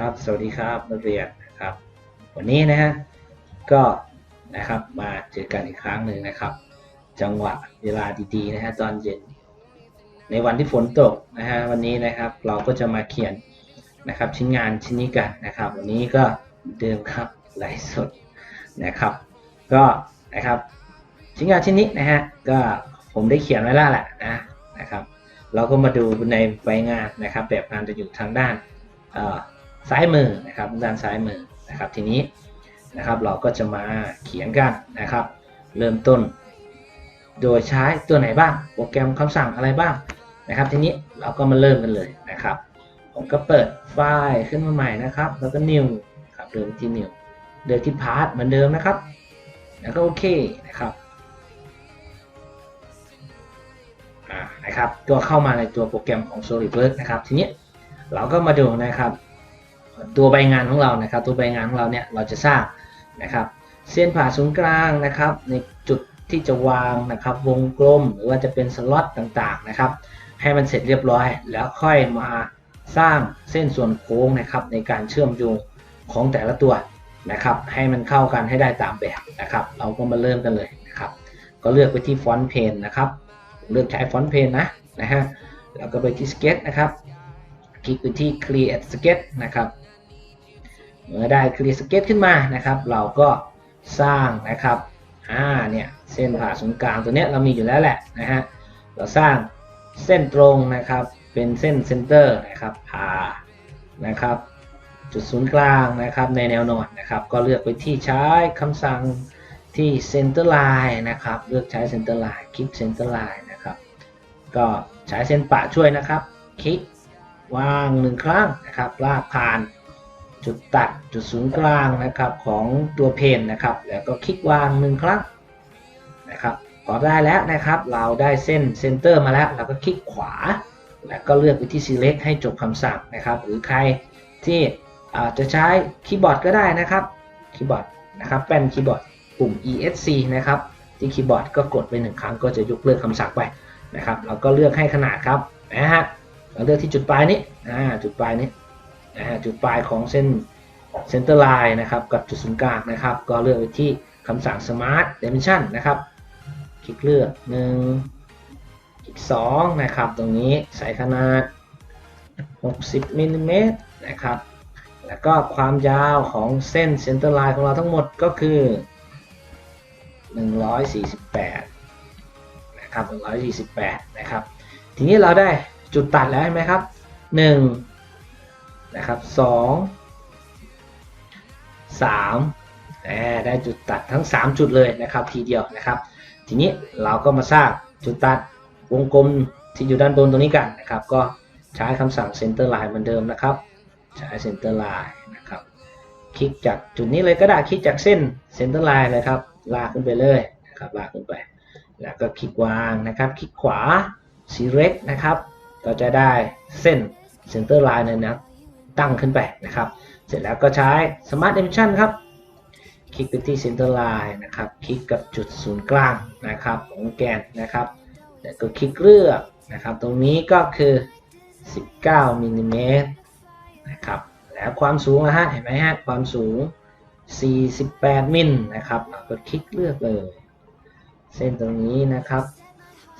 ครับสวัสดีครับนักเรียนนะครับ วันนี้นะฮะก็นะครับมาเจอกันอีกครั้งหนึ่งนะครับ จังหวะเวลาดีๆนะฮะตอนเย็น ในวันที่ฝนตกนะฮะวันนี้นะครับเราก็จะมาเขียนนะครับชิ้นงานชิ้นนี้กันนะครับ วันนี้ก็เดิมครับไลฟ์สดนะครับ ก็นะครับชิ้นงานชิ้นนี้นะฮะก็ผมได้เขียนไว้แล้วแหละนะนะครับ เราก็มาดูในใบงานนะครับ แบบงานจะอยู่ทางด้านอ่อ ซ้ายมือนะครับด้านซ้ายมือนะครับทีนี้นะครับเราก็จะมาเขียนกันนะครับ เริ่มต้น โดยใช้ตัวไหนบ้าง โปรแกรมคำสั่งอะไรบ้างนะครับ ทีนี้เราก็มาเริ่มกันเลยนะครับ ผมก็เปิดไฟล์ขึ้นมาใหม่นะครับ แล้วก็ new ครับเดิมที่ new เดิมที่ part เหมือนเดิมนะครับ แล้วก็โอเคนะครับอ่านะครับก็เข้ามาในตัวโปรแกรมของ SolidWorks นะครับ ทีนี้เราก็มาดูนะครับ ตัวใบงานของเรานะครับ ตัวใบงานของเราเนี่ยเราจะสร้างนะครับ เส้นผ่าศูนย์กลางนะครับ ในจุดที่จะวางนะครับ วงกลมหรือว่าจะเป็นสล็อตต่างๆนะครับ ให้มันเสร็จเรียบร้อย แล้วค่อยมาสร้างเส้นส่วนโค้งนะครับ ในการเชื่อมโยงของแต่ละตัวนะครับ ให้มันเข้ากันให้ได้ตามแบบนะครับ เราก็มาเริ่มกันเลยนะครับ ก็เลือกไปที่ฟอนต์เพนนะครับ เลือกใช้ฟอนต์เพนนะนะฮะแล้วก็ไปที่สเก็ตนะครับ คลิกไปที่ create sketch นะครับ เมื่อได้ create sketch ขึ้นมานะครับ เราก็สร้างนะครับอ่าเนี่ยเส้นผ่าศูนย์กลางตัวเนี้ยเรามีอยู่แล้วแหละนะฮะเราสร้างเส้นตรงนะครับเป็นเส้นเซนเตอร์นะครับผ่านะครับ จุดศูนย์กลางนะครับในแนวนอนนะครับ ก็เลือกไปที่ใช้คำสั่งที่ center line นะครับ เลือกใช้ center line คลิก center line นะครับ ก็ใช้เส้นปะช่วยนะครับ คลิกวางหนึ่งครั้งนะครับลากผ่าน จุดตัดจุดศูนย์กลางนะครับของตัวเพนนะครับ แล้วก็คลิกวางหนึ่งครั้งนะครับพอได้แล้วนะครับ เราได้เส้นเซนเตอร์มาแล้ว เราก็คลิกขวา แล้วก็เลือกไปที่ select ให้จบคำสั่งนะครับ หรือใครที่จะใช้คีย์บอร์ดก็ได้นะครับคีย์บอร์ดนะครับแป้นคีย์บอร์ดปุ่ม ESC นะครับที่คีย์บอร์ดก็กดไปหนึ่งครั้งก็จะยกเลิกคำสั่งไปนะครับ เราก็เลือกให้ขนาดครับนะฮะเราเลือกที่จุดปลายนี้จุดปลายนี้ นะฮะจุดปลายของเส้นเซนเตอร์ไลน์นะครับกับจุดศูนย์กลางนะครับ ก็เลือกไปที่คำสั่ง Smart Dimension นะครับ คลิกเลือก1คลิก2 นะครับ ตรงนี้ใส่ขนาด 60มิลลิเมตรนะครับ แล้วก็ความยาวของเส้นเซนเตอร์ไลน์ของเราทั้งหมดก็คือ 148 นะครับ 148 นะครับ ทีนี้เราได้จุดตัดแล้วเห็นไหมครับ 1 นะครับ2 3ได้จุดตัดทั้ง 3 จุดเลยนะครับทีเดียวนะครับ ทีนี้เราก็มาสร้างจุดตัดวงกลมที่อยู่ด้านบนตรงนี้กันนะครับ ก็ใช้คำสั่ง center line เหมือนเดิมนะครับ ใช้ center line นะครับ คลิกจากจุดนี้เลยก็ได้คลิกจากเส้น center line เลยครับลากขึ้นไปเลยนะครับลากขึ้นไป แล้วก็คลิกวางนะครับ คลิกขวา select นะครับ ก็จะได้เส้น center line เลยนะ ตั้งขึ้นไปนะครับ เสร็จแล้วก็ใช้ smart dimension ครับ คลิกไปที่ center line นะครับ คลิกกับจุดศูนย์กลางนะครับของแกนนะครับ แล้วก็คลิกเลือกนะครับ ตรงนี้ก็คือ 19มิลลิเมตรนะครับ แล้วความสูงนะฮะ เห็นไหมฮะ ความสูง 48 มิลนะครับเราก็คลิกเลือกเลย เส้นตรงนี้นะครับ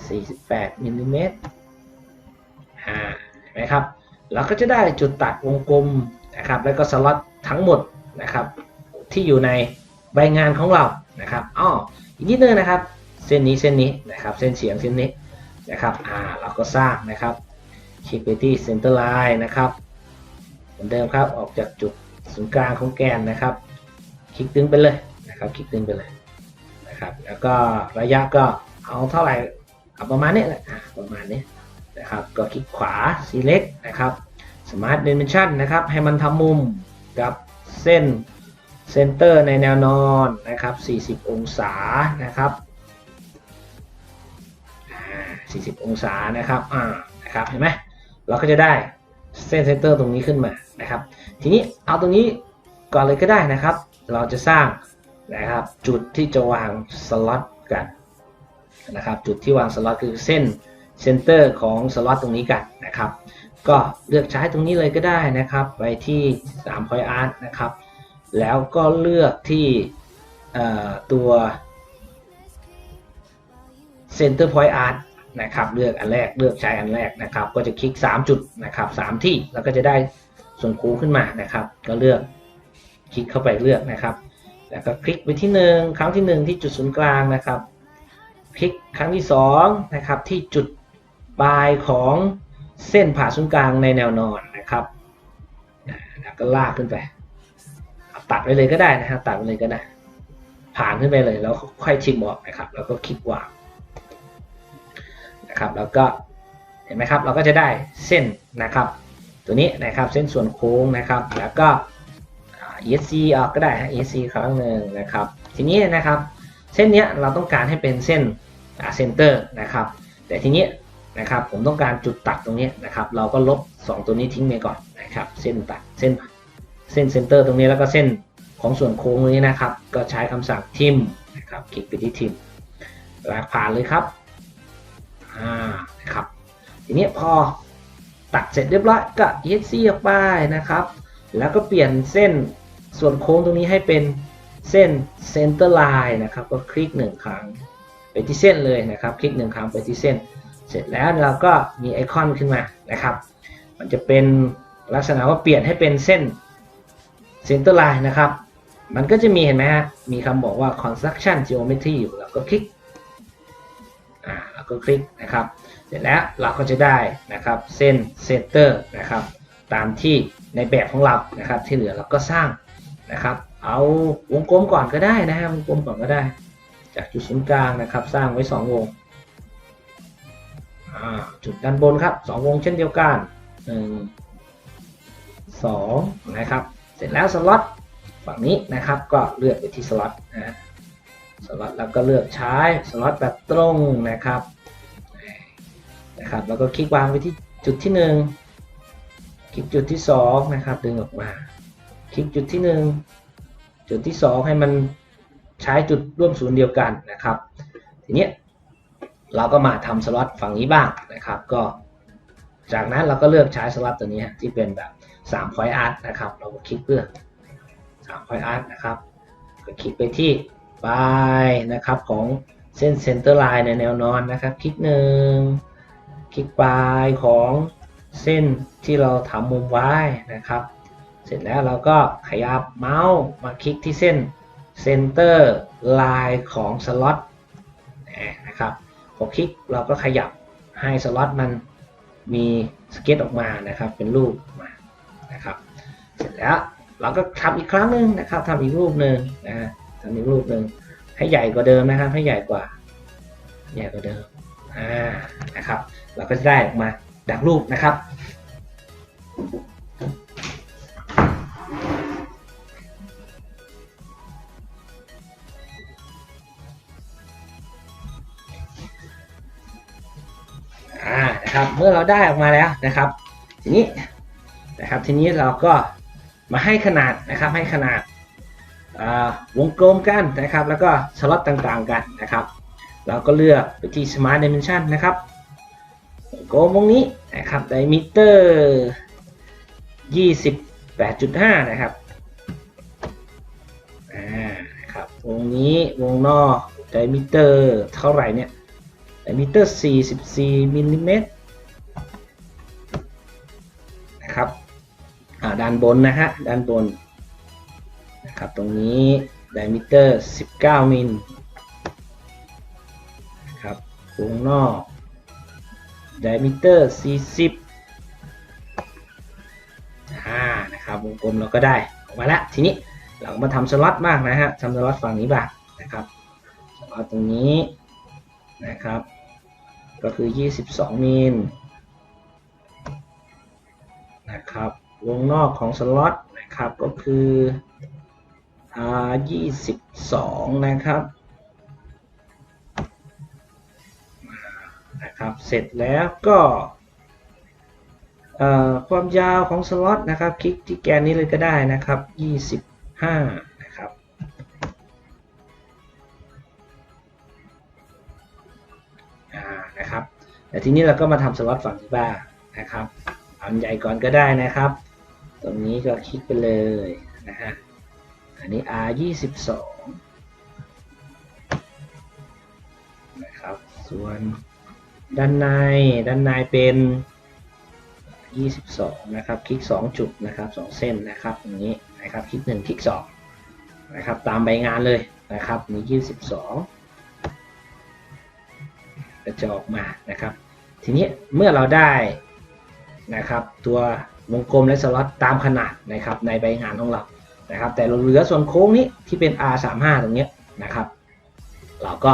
48มิลลิเมตรอ่าเห็นไหมครับ เราก็จะได้จุดตัดวงกลมนะครับแล้วก็สล็อตทั้งหมดนะครับที่อยู่ในใบงานของเรานะครับอ้ออีกนิดนึงนะครับ เส้นนี้เส้นนี้นะครับเส้นเฉียงเส้นนี้นะครับอ่าเราก็สร้างนะครับคลิกไปที่ center line นะครับเหมือนเดิมครับออกจากจุดศูนย์กลางของแกนนะครับ คลิกดึงไปเลยนะครับคลิกดึงไปเลยนะครับแล้วก็ระยะก็เอาเท่าไหร่เอาประมาณนี้แหละประมาณนี้ นะครับก็คลิกขวา select นะครับ smart dimension นะครับ ให้มันทำมุมกับเส้นเซนเตอร์ในแนวนอนนะครับ 40 องศานะครับอ่า40 องศานะครับอ่านะครับ เห็นไหมเราก็จะได้เส้นเซนเตอร์ตรงนี้ขึ้นมานะครับ ทีนี้เอาตรงนี้ก่อนเลยก็ได้นะครับ เราจะสร้างนะครับจุดที่จะวางสล็อตกันนะครับ จุดที่วางสล็อตคือเส้น เซนเตอร์ของสล็อตตรงนี้กันนะครับ ก็เลือกใช้ตรงนี้เลยก็ได้นะครับ ไปที่3 point art นะครับ แล้วก็เลือกที่ตัว center point art นะครับ เลือกอันแรกเลือกใช้อันแรกนะครับ ก็จะคลิก 3 จุดนะครับ3ที่แล้วก็จะได้ส่วนคูขึ้นมานะครับ ก็เลือกคลิกเข้าไปเลือกนะครับ แล้วก็คลิกไปที่หนึ่งครั้งที่หนึ่งที่จุดศูนย์กลางนะครับ คลิกครั้งที่สองนะครับที่จุด ปลายของเส้นผ่าศูนย์กลางในแนวนอนนะครับแล้วก็ลากขึ้นไป ตัดไปเลยก็ได้นะครับตัดไปเลยก็ได้ ผ่านขึ้นไปเลยแล้วค่อยชิมออกนะครับ แล้วก็คลิกวางนะครับ แล้วก็เห็นไหมครับ เราก็จะได้เส้นนะครับ ตัวนี้นะครับเส้นส่วนโค้งนะครับ แล้วก็อ่า ESC ออกก็ได้ฮะ ESC ครั้งหนึ่งนะครับ ทีนี้นะครับ เส้นเนี้ยเราต้องการให้เป็นเส้นเซนเตอร์นะครับ แต่ทีนี้ นะครับ ผมต้องการจุดตัดตรงนี้นะครับ เราก็ลบ 2 ตัวนี้ทิ้งไปก่อนนะครับ เส้นตัดเส้นเส้นเซนเตอร์ตรงนี้แล้วก็เส้นของส่วนโค้งนี้นะครับ ก็ใช้คำสั่งทิมนะครับคลิกไปที่ทิมลากผ่านเลยครับอ่านะครับทีนี้พอตัดเสร็จเรียบร้อยก็ ESC ออกไปนะครับ แล้วก็เปลี่ยนเส้นส่วนโค้งตรงนี้ให้เป็นเส้น center line นะครับ ก็คลิกหนึ่งครั้งไปที่เส้นเลยนะครับ คลิกหนึ่งครั้งไปที่เส้น เสร็จแล้วเราก็มีไอคอนขึ้นมานะครับ มันจะเป็นลักษณะว่าเปลี่ยนให้เป็นเส้น center line นะครับ มันก็จะมีเห็นไหมฮะ มีคำบอกว่า construction geometry อยู่เราก็คลิก อ่าเราก็คลิกนะครับ เสร็จแล้วเราก็จะได้นะครับเส้นเซนเตอร์นะครับตามที่ในแบบของเรานะครับ ที่เหลือเราก็สร้างนะครับ เอาวงกลมก่อนก็ได้นะฮะวงกลมก่อนก็ได้ จากจุดศูนย์กลางนะครับ สร้างไว้ 2 วง จุดด้านบนครับ2วงเช่นเดียวกัน1 2นะครับ เสร็จแล้วสล็อตฝั่งนี้นะครับก็เลือกไปที่สล็อตนะฮะสล็อตแล้วก็เลือกใช้สล็อตแบบตรงนะครับนะครับแล้วก็คลิกวางไปที่จุดที่ 1 คลิกจุดที่ 2 นะครับ ดึงออกมา คลิกจุดที่ 1 จุดที่ 2 ให้มันใช้จุดร่วมศูนย์เดียวกันนะครับ ทีนี้ เราก็มาทำสล็อตฝั่งนี้บ้างนะครับ ก็จากนั้นเราก็เลือกใช้สล็อตตัวนี้ที่เป็นแบบ3 point art นะครับ เราก็คลิกเลือก3 point art นะครับ ก็คลิกไปที่ปลายนะครับของเส้น center line ในแนวนอนนะครับ คลิกหนึ่งคลิกปลายของเส้นที่เราทำมุมไว้นะครับ เสร็จแล้วเราก็ขยับเมาส์มาคลิกที่เส้น center line ของสล็อตนะครับ พอคลิกเราก็ขยับให้สล็อตมันมีสเก็ตออกมานะครับ เป็นรูปมานะครับ เสร็จแล้วเราก็ทำอีกครั้งหนึ่งนะครับทำอีกรูปหนึ่งนะทำอีกรูปหนึ่งให้ใหญ่กว่าเดิมนะครับ ให้ใหญ่กว่าใหญ่กว่าเดิมอ่านะครับ เราก็จะได้ออกมาดังรูปนะครับ นะครับเมื่อเราได้ออกมาแล้วนะครับ ทีนี้นะครับทีนี้เราก็มาให้ขนาดนะครับให้ขนาดาวงกลมกันนะครับ แล้วก็สล็อตต่างๆกันนะครับ เราก็เลือกไปที่ Smart Dimension นะครับวงกลมวงนี้นะครับไดมิเตอร์ 28.5 นะครับอ่านะครับวงนี้วงนอกไดมิเตอร์เท่าไหร่เนี่ยไดมิเตอร์ 44มิลลิเมตร ด้านบนนะฮะ ด้านบนนะครับ ตรงนี้ไดมิเตอร์ 19 มิลนะครับวงนอกไดมิเตอร์ 40อ่านะครับ วงกลมเราก็ได้ออกมาแล้ว ทีนี้เรามาทำสล็อตบ้างนะฮะทำสล็อตฝั่งนี้บ้างนะครับสล็อตตรงนี้นะครับ ก็คือ 22 มิลนะครับ วงนอกของสล็อตนะครับก็คือ22นะครับนะครับเสร็จแล้วก็ความยาวของสล็อตนะครับคลิกที่แกนนี้เลยก็ได้นะครับ 25 นะครับ นะครับแต่ทีนี้เราก็มาทำสล็อตฝั่งนี้บ้างนะครับอันใหญ่ก่อนก็ได้นะครับ ตรงนี้ก็คลิกไปเลยนะฮะ อันนี้ R 22นะครับ ส่วนด้านในด้านในเป็น 22 นะครับ คลิก 2 จุดนะครับ 2 เส้นนะครับตรงนี้นะครับ คลิก 1 คลิก 2 นะครับ ตามใบงานเลยนะครับนี่22 ก็จะออกมานะครับ ทีนี้เมื่อเราได้นะครับตัว วงกลมและสล็อตตามขนาดนะครับในใบงานของเรานะครับ แต่เราเหลือส่วนโค้งนี้ที่เป็น R35 ตรงนี้นะครับ เราก็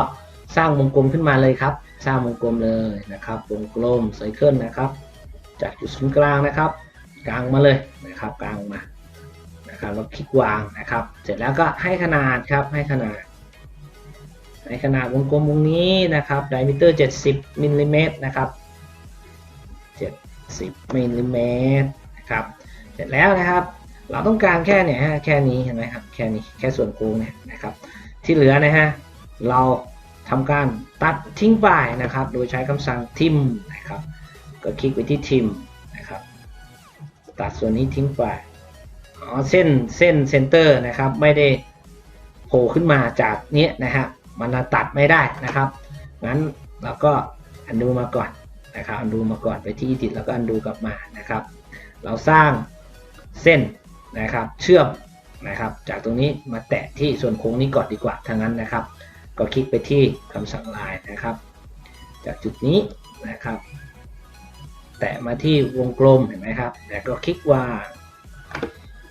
สร้างวงกลมขึ้นมาเลยครับ สร้างวงกลมเลยนะครับวงกลมไซเคิลนะครับจากจุดศูนย์กลางนะครับ กลางมาเลยนะครับ กลางมานะครับแล้วคลิกวางนะครับ เสร็จแล้วก็ให้ขนาดครับให้ขนาดในขนาดวงกลมวงนี้นะครับ diameter 70มิลลิเมตรนะครับ 70มิลลิเมตร ครับ เสร็จแล้วนะครับ เราต้องการแค่เนี่ยฮะแค่นี้เห็นไหมครับ แค่นี้แค่ส่วนโค้งเนี่ยนะครับ ที่เหลือนะฮะเราทำการตัดทิ้งไปนะครับ โดยใช้คำสั่งทิมนะครับ ก็คลิกไปที่ทิมนะครับ ตัดส่วนนี้ทิ้งไปอ๋อเส้นเส้นเซนเตอร์นะครับ ไม่ได้โผล่ขึ้นมาจากเนี้ยนะฮะมันตัดไม่ได้นะครับงั้นเราก็อันดูมาก่อนนะครับอันดูมาก่อนไปที่ติดแล้วก็อันดูกลับมานะครับ เราสร้างเส้นนะครับเชื่อมนะครับ จากตรงนี้มาแตะที่ส่วนโค้งนี้ก่อนดีกว่าทางนั้นนะครับ ก็คลิกไปที่คำสั่งลายนะครับ จากจุดนี้นะครับ แตะมาที่วงกลมเห็นไหมครับแล้วก็คลิกวาง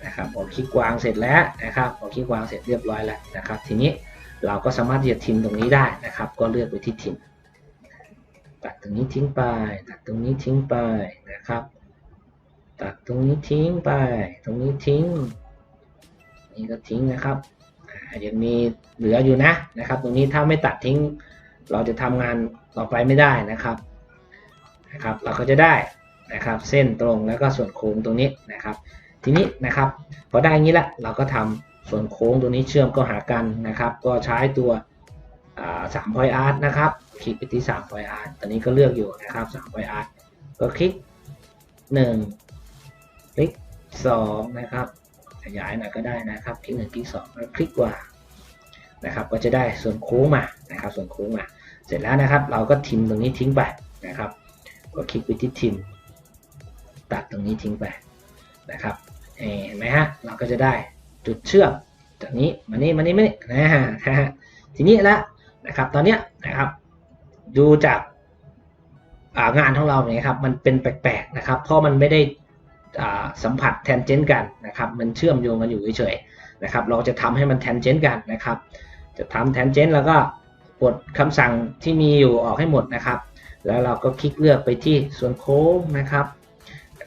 นะครับพอคลิกวางเสร็จแล้วนะครับพอคลิกวางเสร็จเรียบร้อยแล้วนะครับ ทีนี้เราก็สามารถที่จะทิมตรงนี้ได้นะครับ ก็เลือกไปที่ทิมตัดตรงนี้ทิ้งไปตัดตรงนี้ทิ้งไปนะครับ ตัดตรงนี้ทิ้งไป ตรงนี้ทิ้ง นี่ก็ทิ้งนะครับยังมีเหลืออยู่นะนะครับ ตรงนี้ถ้าไม่ตัดทิ้ง เราจะทำงานต่อไปไม่ได้นะครับนะครับ เราก็จะได้นะครับเส้นตรงแล้วก็ส่วนโค้งตรงนี้นะครับ ทีนี้นะครับพอได้อย่างนี้ละเราก็ทำส่วนโค้งตัวนี้เชื่อมก็หากันนะครับ ก็ใช้ตัวสามพอยอาร์ตนะครับ คลิกไปที่สามพอยอาร์ตตอนนี้ก็เลือกอยู่นะครับสามพอยอาร์ตก็คลิกหนึ่ง คลิกสองนะครับขยายหน่อยก็ได้นะครับ คลิกหนึ่งคลิกสองแล้วคลิกวานะครับก็จะได้ส่วนโค้งมานะครับ ส่วนโค้งมา เสร็จแล้วนะครับ เราก็ทิมตรงนี้ทิ้งไปนะครับ ก็คลิกไปที่ทิม ตัดตรงนี้ทิ้งไปนะครับเห็นไหมฮะเราก็จะได้จุดเชื่อมจากนี้มานี่มานี่มานี่นะฮะทีนี้ละนะครับตอนเนี้ยนะครับดูจากงานของเราเนี่ยครับมันเป็นแปลกๆนะครับ เพราะมันไม่ได้ สัมผัสแทนเจนกันนะครับมันเชื่อมโยงกันอยู่เฉยๆนะครับเราจะทำให้มันแทนเจนกันนะครับจะทำแทนเจนแล้วก็กดคำสั่งที่มีอยู่ออกให้หมดนะครับ แล้วเราก็คลิกเลือกไปที่ส่วนโค้งนะครับ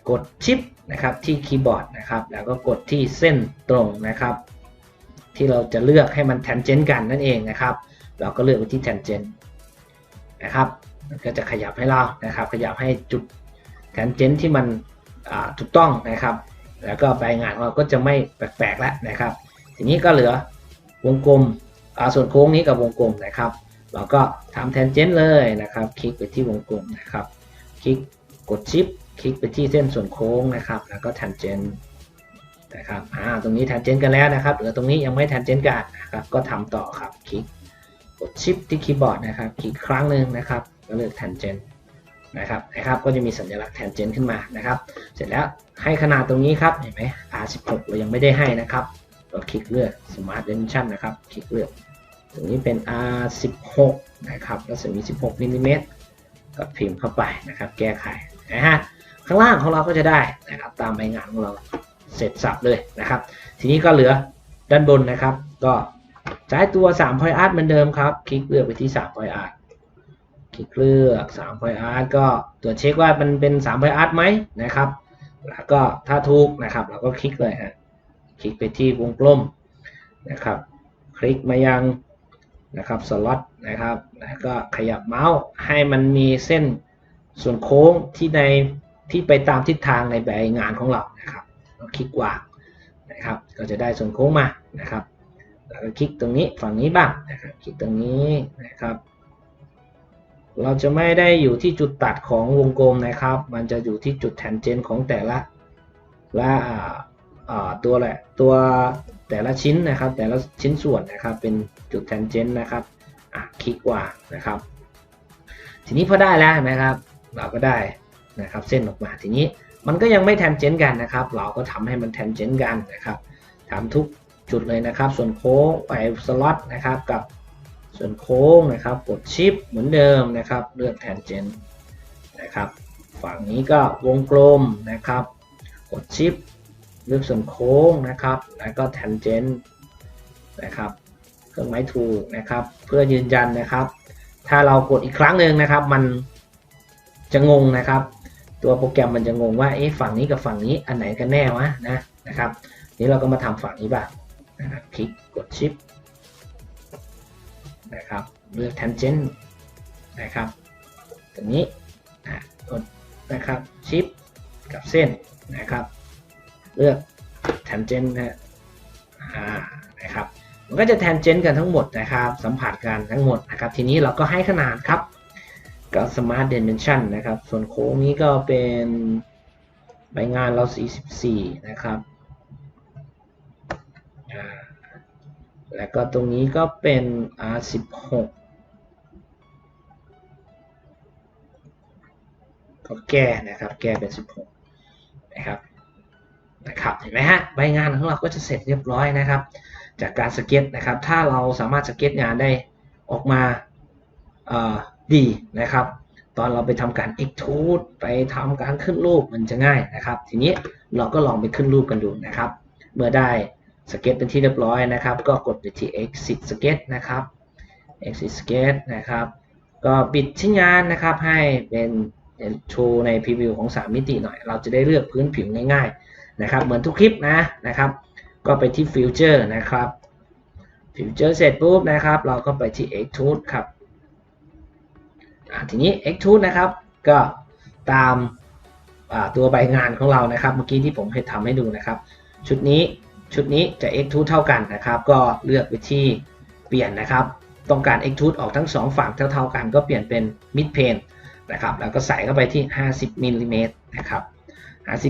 กดชิปนะครับที่คีย์บอร์ดนะครับ แล้วก็กดที่เส้นตรงนะครับ ที่เราจะเลือกให้มันแทนเจนกันนั่นเองนะครับ เราก็เลือกไปที่แทนเจนนะครับก็จะขยับให้เรานะครับ ขยับให้จุดแทนเจนที่มัน ถูกต้องนะครับ แล้วก็ใบงานเราก็จะไม่แปลกๆแล้วนะครับ ทีนี้ก็เหลือวงกลมส่วนโค้งนี้กับวงกลมนะครับ เราก็ทำแทนเจนเลยนะครับ คลิกไปที่วงกลมนะครับ คลิกกดชิปคลิกไปที่เส้นส่วนโค้งนะครับ แล้วก็แทนเจนนะครับอ่าตรงนี้แทนเจนกันแล้วนะครับเหลือตรงนี้ยังไม่แทนเจนกันนะครับ ก็ทำต่อครับ คลิกกดชิปที่คีย์บอร์ดนะครับ คลิกครั้งหนึ่งนะครับ ก็เลือกแทนเจน นะครับนะครับก็จะมีสัญลักษณ์แทนเจนขึ้นมานะครับ เสร็จแล้วให้ขนาดตรงนี้ครับเห็นไหม R16 เรายังไม่ได้ให้นะครับเราคลิกเลือก Smart Dimension นะครับคลิกเลือกตรงนี้เป็น R16 นะครับรัศมี 16มิลลิเมตรก็พิมพ์เข้าไปนะครับ แก้ไขนะฮะข้างล่างของเราก็จะได้นะครับตามใบงานของเราเสร็จสับเลยนะครับ ทีนี้ก็เหลือด้านบนนะครับ ก็ใช้ตัว3 point art เหมือนเดิมครับ คลิกเลือกไปที่3 point art ลิกเลือก3 point art ก็ตรวจเช็คว่ามันเป็น3 point art ไหมนะครับ แล้วก็ถ้าถูกนะครับ เราก็คลิกเลยฮะคลิกไปที่วงกลมนะครับ คลิกมายังนะครับสล็อตนะครับแล้วก็ขยับเมาส์ให้มันมีเส้นส่วนโค้งที่ในที่ไปตามทิศทางในใบงานของเรานะครับเราคลิกวางนะครับ ก็จะได้ส่วนโค้งมานะครับแล้วก็คลิกตรงนี้ฝั่งนี้บ้างนะครับคลิกตรงนี้นะครับ เราจะไม่ได้อยู่ที่จุดตัดของวงกลมนะครับ มันจะอยู่ที่จุดแทนเจนของแต่ละละตัวแหละตัวแต่ละชิ้นนะครับ แต่ละชิ้นส่วนนะครับ เป็นจุดแทนเจนนะครับอะคลิกว่านะครับ ทีนี้พอได้แล้วนไหมครับ เราก็ได้นะครับ เส้นออกมาทีนี้มันก็ยังไม่แทนเจนกันนะครับ เราก็ทำให้มันแทนเจนกันนะครับทำทุกจุดเลยนะครับ ส่วนโค้งไปสล็อตนะครับกับ ส่วนโค้งนะครับกดชิปเหมือนเดิมนะครับ เลือกแทนเจนนะครับ ฝั่งนี้ก็วงกลมนะครับ กดชิปเลือกส่วนโค้งนะครับ แล้วก็แทนเจนนะครับเครื่องหมายถูกนะครับ เพื่อยืนยันนะครับ ถ้าเรากดอีกครั้งหนึ่งนะครับ มันจะงงนะครับ ตัวโปรแกรมมันจะงงว่าเอ๊ะฝั่งนี้กับฝั่งนี้อันไหนกันแน่วะนะนะครับ นี้เราก็มาทำฝั่งนี้บ้างนะครับคลิกกดชิป นะครับเลือก tangent นะครับตรงนี้อะกดนะครับชิปกับเส้นนะครับ เลือก tangent นะอ่านะครับมันก็จะ tangent กันทั้งหมดนะครับสัมผัสกันทั้งหมดนะครับทีนี้เราก็ให้ขนาดครับก็ smart dimension นะครับ ส่วนโค้งนี้ก็เป็นใบงานเรา 44 นะครับ อ่าแล้ว ก็ตรงนี้ก็เป็น R16 ก็แก้นะครับ แก้เป็น 16 นะครับนะครับเห็นไหมฮะใบงานของเราก็จะเสร็จเรียบร้อยนะครับ จากการสเก็ตนะครับ ถ้าเราสามารถสเก็ตงานได้ออกมาดีนะครับ ตอนเราไปทำการ extrude ไปทำการขึ้นรูปมันจะง่ายนะครับ ทีนี้เราก็ลองไปขึ้นรูปกันดูนะครับ เมื่อได้ สเก็ตเป็นที่เรียบร้อยนะครับ ก็กดไปที่ exit sketch นะครับ exit sketch นะครับ ก็ปิดชิ้นงานนะครับให้เป็นโชว์ในพรีวิวของ 3 มิติหน่อย เราจะได้เลือกพื้นผิวง่ายๆนะครับ เหมือนทุกคลิปนะนะครับ ก็ไปที่ Future นะครับ Future เสร็จปุ๊บนะครับ เราก็ไปที่ Extrude ครับทีนี้ Extrude นะครับ ก็ตามตัวใบงานของเรานะครับ เมื่อกี้ที่ผมให้ทำให้ดูนะครับ ชุดนี้ ชุดนี้จะ extrude เท่ากันนะครับ ก็เลือกไปที่เปลี่ยนนะครับ ต้องการ extrude ออกทั้ง 2 ฝั่งเท่าๆกัน ก็เปลี่ยนเป็น mid plane นะครับ แล้วก็ใส่เข้าไปที่ 50มิลลิเมตรนะครับ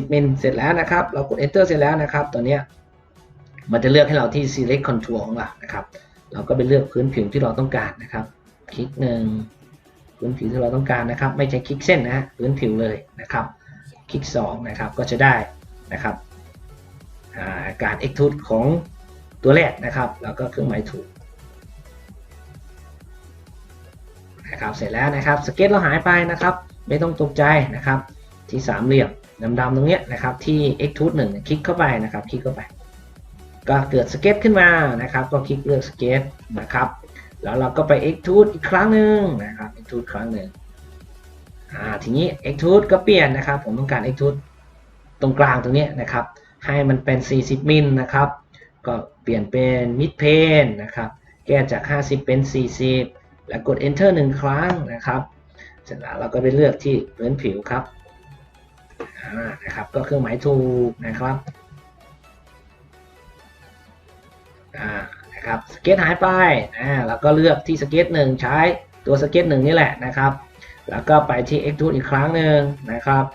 50มิลเสร็จแล้วนะครับ เรากด enter เสร็จแล้วนะครับ ตัวนี้มันจะเลือกให้เราที่ select contour ของเรานะครับ เราก็ไปเลือกพื้นผิวที่เราต้องการนะครับ คลิกหนึ่งพื้นผิวที่เราต้องการนะครับ ไม่ใช่คลิกเส้นนะฮะพื้นผิวเลยนะครับ คลิก2นะครับ ก็จะได้นะครับ การ extrude ของตัวแรกนะครับ แล้วก็เครื่องหมายถูกนะครับเสร็จแล้วนะครับสเก็ตเราหายไปนะครับ ไม่ต้องตกใจนะครับ ที่สามเหลี่ยมดำๆตรงนี้นะครับ ที่ extrude 1คลิกเข้าไปนะครับ คลิกเข้าไป ก็เกิดสเก็ตขึ้นมานะครับ ก็คลิกเลือกสเก็ตนะครับ แล้วเราก็ไป extrude อีกครั้งหนึ่งนะครับ extrude ครั้งหนึ่งอ่าทีนี้ extrude ก็เปลี่ยนนะครับ ผมต้องการ extrude ตรงกลางตรงนี้นะครับ ให้มันเป็น 40 มิลนะครับ ก็เปลี่ยนเป็นมิดเพนนะครับแก้จาก 50 เป็น 40 แล้วกด enter 1 ครั้งนะครับเสร็จแล้วเราก็ไปเลือกที่พื้นผิวครับนะครับก็เครื่องหมายถูกนะครับนะครับสเก็ตหายไปอ่าแล้วก็เลือกที่สเก็ตหนึ่งใช้ตัวสเก็ตหนึ่งนี่แหละนะครับ แล้วก็ไปที่ extrude อีกครั้งหนึ่งนะครับ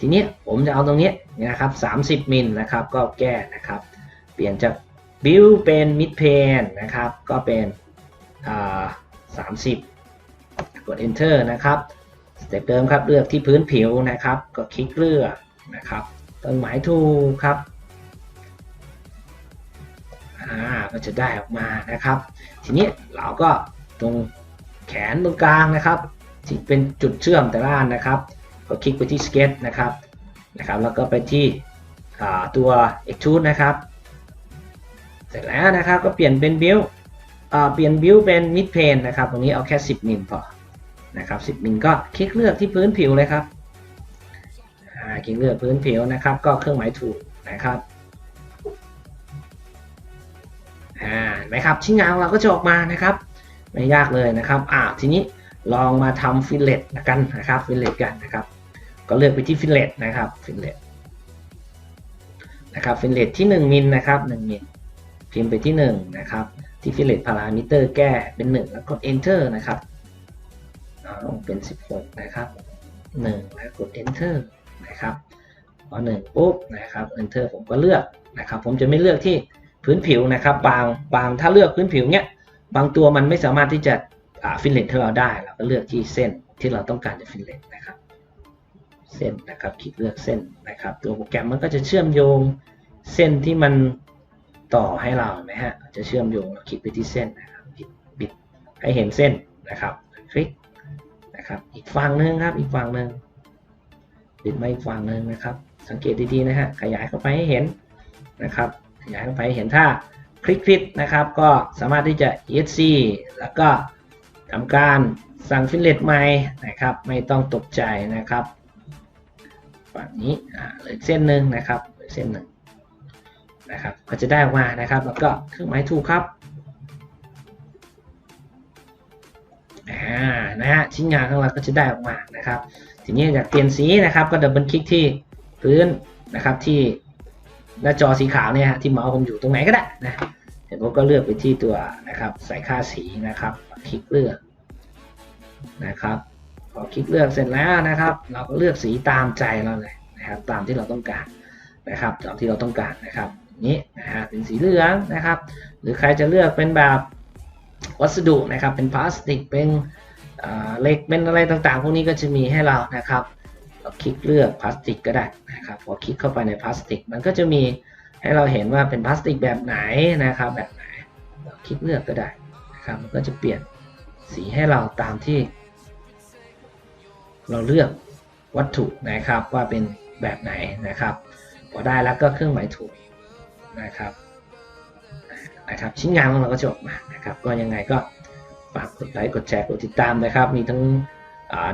ทีนี้ผมจะเอาตรงนี้นะครับ 30 มิลนะครับ ก็แก้นะครับ เปลี่ยนจาก build เป็น mid plane นะครับ ก็เป็นอ่า30กด enter นะครับสเต็ปเดิมครับเลือกที่พื้นผิวนะครับ ก็คลิกเลือกนะครับต้นหมายถูกครับอ่าก็จะได้ออกมานะครับ ทีนี้เราก็ตรงแขนตรงกลางนะครับที่เป็นจุดเชื่อมแต่ละอันนะครับ ก็คลิกไปที่ Sketch นะครับนะครับ แล้วก็ไปที่ตัว Extrude นะครับ เสร็จแล้วนะครับก็เปลี่ยนเป็น Build เปลี่ยน Build เป็น Mid Plane นะครับ ตรงนี้เอาแค่ 10มิลพอนะครับ10มิลก็คลิกเลือกที่พื้นผิวเลยครับคลิกเลือกพื้นผิวนะครับ ก็เครื่องหมายถูกนะครับอ่าไหมครับชิ้นงานเราก็จะออกมานะครับ ไม่ยากเลยนะครับอ่าทีนี้ ลองมาทำฟิลเลตกันนะครับฟิลเลตกันนะครับ ก็เลือกไปที่ฟิลเลตนะครับฟิลเลตนะครับฟิลเลตที่1มิลนะครับ1มิลพิมพ์ไปที่1นะครับที่ฟิลเลตพารามิเตอร์แก้เป็น 1 แล้วกด enter นะครับเอาเป็น 16 นะครับ 1 แล้วกด enter นะครับพอ1ปุ๊บนะครับ enter ผมก็เลือกนะครับ ผมจะไม่เลือกที่พื้นผิวนะครับ บางบางถ้าเลือกพื้นผิวเนี้ยบางตัวมันไม่สามารถที่จะ ฟิลเลตให้เราได้เราก็เลือกที่เส้นที่เราต้องการจะฟิลเลตนะครับ เส้นนะครับคลิกเลือกเส้นนะครับ ตัวโปรแกรมมันก็จะเชื่อมโยงเส้นที่มันต่อให้เราเห็นไหมฮะจะเชื่อมโยงเราคลิกไปที่เส้นนะครับบิดให้เห็นเส้นนะครับคลิกนะครับอีกฝั่งหนึ่งครับอีกฝั่งหนึ่งบิดมาอีกฝั่งหนึ่งนะครับ สังเกตดีๆนะฮะขยายเข้าไปให้เห็นนะครับขยายเข้าไปให้เห็นถ้าคลิกคลิกนะครับ ก็สามารถที่จะ ESC แล้วก็ ทำการสั่งฟิลเลตใหม่นะครับ ไม่ต้องตกใจนะครับฝั่งนี้เหลือเส้นหนึ่งนะครับเลืออกเส้นหนึ่งนะครับก็จะได้ออกมานะครับ แล้วก็เครื่องหมายถูกครับอ่านะฮะชิ้นงานของเราก็จะได้ออกมานะครับ ทีนี้อยากเปลี่ยนสีนะครับ ก็ดับเบิลคลิกที่พื้นนะครับที่หน้าจอสีขาวเนี่ยฮะที่เมาส์ผมอยู่ตรงไหนก็ได้นะ เดี๋ยวผมก็เลือกไปที่ตัวนะครับใส่ค่าสีนะครับ คลิกเลือกนะครับ พอคลิกเลือกเสร็จแล้วนะครับ เราก็เลือกสีตามใจเราเลยนะครับ ตามที่เราต้องการนะครับตามที่เราต้องการนะครับนี้นะฮะเป็นสีเหลืองนะครับ หรือใครจะเลือกเป็นแบบวัสดุนะครับเป็นพลาสติกเป็นเหล็กเป็นอะไรต่างๆ พวกนี้ก็จะมีให้เรานะครับ เราคลิกเลือกพลาสติกก็ได้นะครับพอคลิกเข้าไปในพลาสติก มันก็จะมี ให้เราเห็นว่าเป็นพลาสติกแบบไหนนะครับแบบไหนเราคลิกเลือกก็ได้นะครับมันก็จะเปลี่ยนสีให้เราตามที่ เราเลือกวัตถุนะครับว่าเป็นแบบไหนนะครับพอได้แล้วก็เครื่องหมายถูกนะครับนะครับ ชิ้นงานของเราก็จะออกมานะครับ ก็ยังไงก็ฝากกดไลค์กดแชร์กดติดตามนะครับ มีทั้ง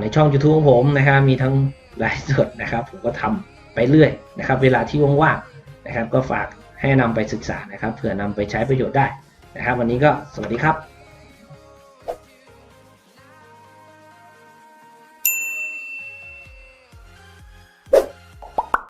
ในช่อง YouTube ของผมนะครับ มีทั้งไลฟ์สดนะครับ ผมก็ทำไปเรื่อยนะครับ เวลาที่ว่างๆ นะครับ ก็ฝากให้นำไปศึกษานะครับเผื่อนำไปใช้ประโยชน์ได้นะครับ วันนี้ก็สวัสดีครับ